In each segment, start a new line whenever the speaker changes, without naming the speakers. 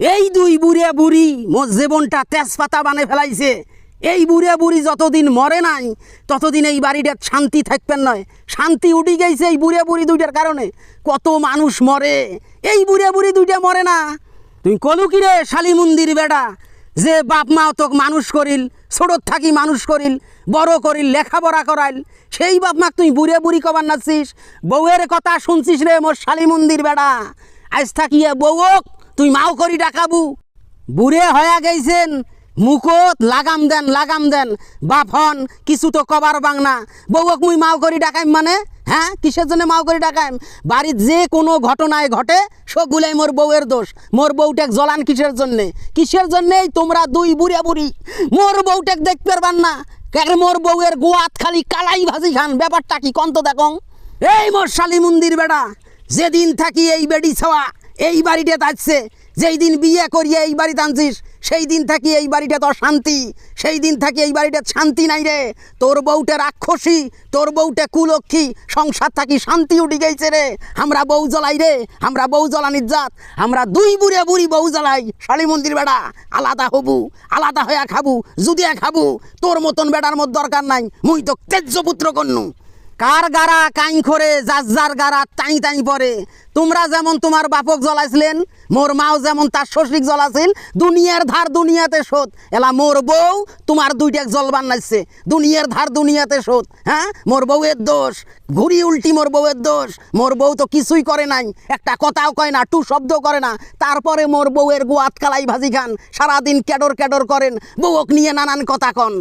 এই দুই বুড়ে বুড়ি মোর জীবনটা তেজপাতা বানে ফেলাইছে। এই বুড়ে বুড়ি যতদিন মরে নাই, ততদিন এই বাড়িটার শান্তি থাকবেন নয়। শান্তি উঠি গেছে এই বুড়ে বুড়ি দুইটার কারণে। কত মানুষ মরে, এই বুড়ে বুড়ি দুইটা মরে না। তুই কলু কিরে শালি মন্দির বেটা যে বাপ মা তোক মানুষ করিল, ছোটর থাকি মানুষ করিল, বড় করিল, লেখাপড়া করাইল, সেই বাপ মাক তুই বুড়ে বুড়ি কবার নাচিস বউয়ের কথা শুনছিস রে মোর শালি মন্দির বেড়া? আজ থাকিয়ে বউক তুই মাও করি ডাকাবু। বুড়ে হয়ে গেছেন মুখত লাগাম দেন লাগাম দেন। বাপ হন, কিছু তো কবার বাংনা বউক মুই মাও করি ডাকাইম মানে? হ্যাঁ কিসের জন্য মাও করি ডাকাইম? বাড়ির যে কোনো ঘটনায় ঘটে সবগুলাই মোর বউয়ের দোষ। মোর বউটেক জ্বলান কিসের জন্যে? কিসের জন্যেই তোমরা দুই বুড়িয়া বুড়ি মোর বউটেক দেখতে পারবান না? মোর বউয়ের গোয়াত খালি কালাই ভাজি খান? ব্যাপারটা কি কন্ত দেখং? এই মোর শালি মন্দির বেড়া, যেদিন থাকি এই বেডি ছাওয়া এই বাড়িটা থাকছে যেই দিন বিয়ে করিয়ে এই বাড়িতে আনছিস, সেই দিন থাকি এই বাড়িটা তোর শান্তি, সেই দিন থাকি এই বাড়িটা শান্তি নাই রে। তোর বউটা রাক্ষসী, তোর বউটা কুলক্ষী, সংসার থাকি শান্তি উঠে গেছে রে। আমরা বউ জ্বলাই রে, আমরা বউ জ্বলানির জাত আমরা দুই বুড়ে বুড়ি বউ জ্বলাই। শালি মন্দির বেড়া, আলাদা হবু, আলাদা হইয়া খাবু, যুদিয়া খাবু, তোর মতন বেড়ার মত দরকার নাই, মুই তো তেজ্য পুত্র কন্যু। কার গারা কাইন করে যার যার গারা টাই টাই পরে। তোমরা যেমন তোমার বাপক জ্বলাইছিলেন, মোর মাও যেমন তার শ্বশুরিক জ্বলাছিল দুনিয়ার ধার দুনিয়াতে শোধ এলা মোর বউ তোমার দুইটাক জল বান্নাইছে দুনিয়ার ধার দুনিয়াতে শোধ হ্যাঁ? মোর বউয়ের দোষ, ঘুরি উল্টি মোর বউয়ের দোষ। মোর বউ তো কিছুই করে নাই, একটা কথাও কয় না, টু শব্দ করে না। তারপরে মোর বউয়ের গোয়াত কালাই ভাজি খান, সারাদিন ক্যাডর ক্যাডর করেন, বউক নিয়ে নানান কথা কন।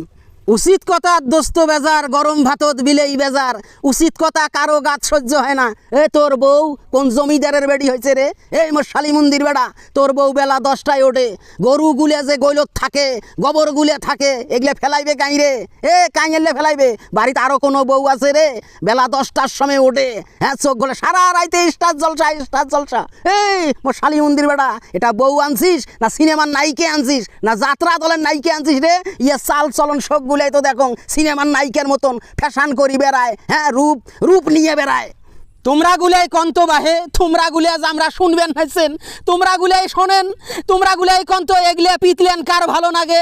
উচিত কথা, দোস্ত বেজার, গরম ভাতত বিলেই বেজার। উচিত কথা, কারও গাত সহ্য হয় না। এ, তোর বউ কোন জমিদারের বেড়ি হয়েছে রে? এই মোর শালি মন্দির বেড়া, তোর বউ বেলা দশটায় ওঠে। গরু গুলে যে গৈলত থাকে, গোবর গুলে থাকে, এগুলো ফেলাইবে কাই রে? এ, কাই এলে ফেলাইবে। বাড়িতে আরও কোনো বউ আছে রে? বেলা দশটার সময় ওঠে। হ্যাঁ চোখ গলে সারা রাইতে স্টার জলসা স্টার জলসা। এই মোর শালি মন্দির বেড়া, এটা বউ আনছিস না সিনেমার নায়িকে আনছিস না যাত্রা দলের নায়িকে আনছিস রে? ইয়ে চাল চলন সবগুলাই তো দেখো সিনেমার নায়িকের মতন ফ্যাশন করি বেড়ায় হ্যাঁ রূপ রূপ নিয়ে বেড়ায়। তোমরা গুলাই কন্ত বাহে, তোমরা গুলাই যে আমরা শুনবেন হাসছেন তোমরা গুলাই শোনেন, তোমরা গুলাই কন্ত এগলে পিতলেন কার ভালো লাগে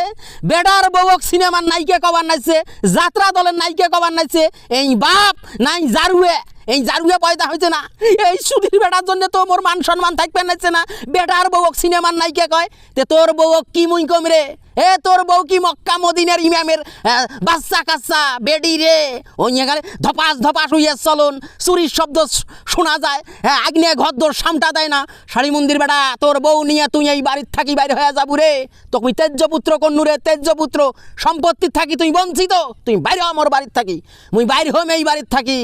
বেডার বউক সিনেমার নাইকে কবার নাইছে, যাত্রা দলের নাইকে কবার নাইছে, এই বাপ নাই জারুয়ে, এই জারুয়ে পয়দা হয়েছে না। এই সুধীর বেটার জন্য তো মোর মান সম্মান থাকবে নাইছে না। বেটার বউক সিনেমার নাইকে কয়, তে তোর বউক কি মুই কম রে? এ, তোর বউ কি মক্কা মদিনের ইমামের বাচ্চা কাচ্চা? বেডি রে। ওই এখানে ধপাস ধপাস হইয়া চলন। চুরির শব্দ শোনা যায়। হ্যাঁ আগ্নে ঘর দোর সামটা দেয় না। শাড়ি মন্দির বেড়া তোর বউ নিয়ে তুই এই বাড়ির থাকি বাইরে হয়ে যাবু রে। তুই তেজ্যপুত্র কন্নু রে তেজ্যপুত্র সম্পত্তির থাকি তুই বঞ্চিত। তুই বাইরে আমার বাড়ির থাকি। মুই বাইরে হম এই বাড়ির থাকি।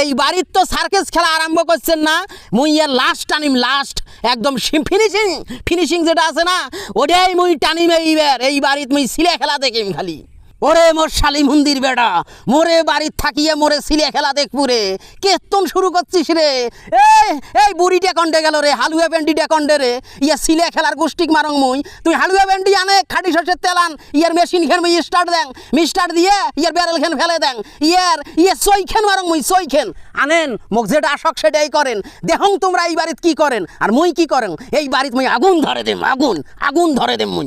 এই বাড়ির তো সার্কেস খেলা আরম্ভ করছেন না। মুই এর লাস্ট টানিম লাস্ট একদম ফিনিশিং ফিনিশিং যেটা আছে না, ওটাই মুই টানিম এইবার। এই বাড়িত মুই সিলে খেলা দেখিম খালি। ওরে মোর শালি মন্দির বেড়া, মোরে বাড়ির থাকিয়ে মোরে সিলে খেলা দেখপুরে কেতন শুরু করছিস রে। এই এই বুড়িটা কন্ডে গেল রে, হালুয়া প্যান্টিটা কন্ডে রে। ইয়া সিলে খেলার গোষ্ঠীক মারং মুই। তুই হালুয়া প্যান্টি আনে, খাটি শস্যের তেল আন, ইয়ার মেশিন খেন মুই স্টার্ট দেন মি স্টার্ট দিয়ে ইয়ার ব্যারেল খেন ফেলে দেন ইয়ার ইয়ে সই খেন মারং মুই, সই খেন। আনেন, মোক যেটা আসক সেটাই করেন। দেখং তোমরা এই বাড়িত কি করেন? আর মুই কি করেন? এই বাড়িত মুই আগুন ধরে দেম, আগুন আগুন ধরে দেম মুই।